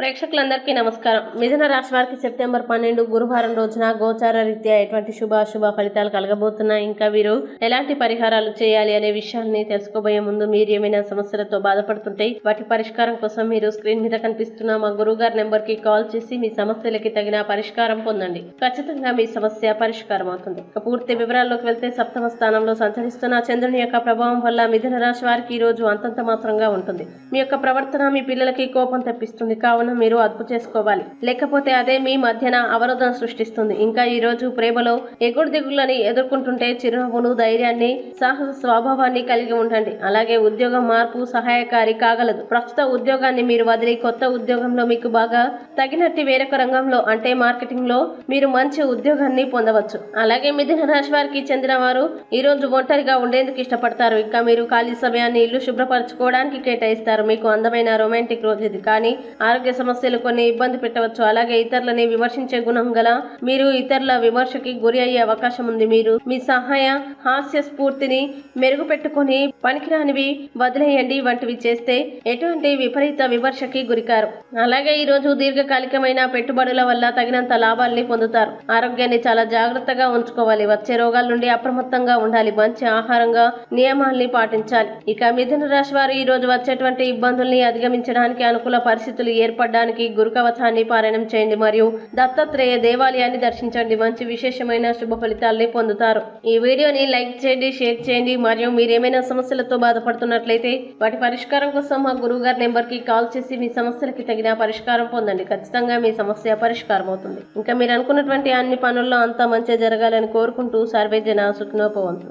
ప్రేక్షకులందరికీ నమస్కారం. మిథున రాశి వారికి సెప్టెంబర్ పన్నెండు గురువారం రోజున గోచార రీత్యా ఎటువంటి శుభ అశుభ ఫలితాలు కలగబోతున్నాయి? ఇంకా వీరు ఎలాంటి పరిహారాలు చేయాలి అనే విషయాన్ని తెలుసుకోబోయే ముందు మీరు ఏమైనా సమస్యలతో బాధపడుతుంటే వాటి పరిష్కారం కోసం మీరు స్క్రీన్ మీద కనిపిస్తున్న మా గురువు గారి నెంబర్కి కాల్ చేసి మీ సమస్యలకి తగిన పరిష్కారం పొందండి. ఖచ్చితంగా మీ సమస్య పరిష్కారం అవుతుంది. పూర్తి వివరాల్లోకి వెళ్తే సప్తమ స్థానంలో సంచరిస్తున్న చంద్రుని యొక్క ప్రభావం వల్ల మిథున రాశి వారికి ఈ రోజు అంతంత మాత్రంగా ఉంటుంది. మీ యొక్క ప్రవర్తన మీ పిల్లలకి కోపం తెప్పిస్తుంది. కావున మీరు అదుపు చేసుకోవాలి. లేకపోతే అదే మీ మధ్యన అవరోధం సృష్టిస్తుంది. ఇంకా ఈ రోజు ప్రేమలో ఎగుడు దిగులని ఎదుర్కొంటుంటే చిరునవ్వును ధైర్యాన్ని సాహస స్వభావాన్ని కలిగి ఉండండి. అలాగే ఉద్యోగ మార్పు సహాయకారి కాగలదు. ప్రస్తుత ఉద్యోగాన్ని మీరు వదిలి కొత్త ఉద్యోగంలో మీకు బాగా తగినట్టు వేరొక రంగంలో అంటే మార్కెటింగ్లో మీరు మంచి ఉద్యోగాన్ని పొందవచ్చు. అలాగే మిథున రాశి వారికి చెందిన వారు ఈ రోజు ఒంటరిగా ఉండేందుకు ఇష్టపడతారు. ఇంకా మీరు ఖాళీ సమయాన్ని ఇల్లు శుభ్రపరచుకోవడానికి కేటాయిస్తారు. మీకు అందమైన రొమాంటిక్ రోజు ఇది. కానీ ఆరోగ్య సమస్యలు కొన్ని ఇబ్బంది పెట్టవచ్చు. అలాగే ఇతరులని విమర్శించే గుణం గల మీరు ఇతరుల విమర్శకి గురి అయ్యే అవకాశం ఉంది. మీరు మీ సహాయ హాస్య స్ఫూర్తిని మెరుగుపెట్టుకుని పనికిరానివి వదిలేయండి. వంటివి చేస్తే ఎటువంటి విపరీత విమర్శకి గురికారు. అలాగే ఈ రోజు దీర్ఘకాలికమైన పెట్టుబడుల వల్ల తగినంత లాభాల్ని పొందుతారు. ఆరోగ్యాన్ని చాలా జాగ్రత్తగా ఉంచుకోవాలి. వచ్చే రోగాల నుండి అప్రమత్తంగా ఉండాలి. మంచి ఆహారంగా నియమాల్ని పాటించాలి. ఇక మిథున రాశి వారు ఈ రోజు వచ్చేటువంటి ఇబ్బందుల్ని అధిగమించడానికి అనుకూల పరిస్థితులు ఏర్పడడానికి గురుకవచాన్ని పారాయణం చేయండి మరియు దత్తాత్రేయ దేవాలయాన్ని దర్శించండి. మంచి విశేషమైన శుభ ఫలితాల్ని పొందుతారు. ఈ వీడియోని లైక్ చేయండి షేర్ చేయండి. మరియు మీరేమైనా సమస్యలతో బాధపడుతున్నట్లయితే వాటి పరిష్కారం కోసం మా గురువు గారి నెంబర్కి కాల్ చేసి మీ సమస్యలకి తగిన పరిష్కారం పొందండి. ఖచ్చితంగా మీ సమస్య పరిష్కారం అవుతుంది. ఇంకా మీరు అనుకున్నటువంటి అన్ని పనుల్లో అంతా మంచి జరగాలని కోరుకుంటూ సర్వే జన సుఖనోపవంతు